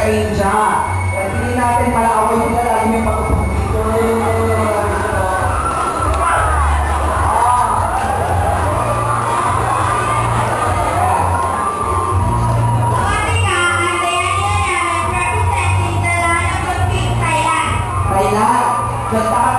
taga-India. Kaya hindi natin pala ako yung lagi may pagkakas dito. Thailand.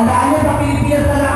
Tandaan nyo sa Pilipinas na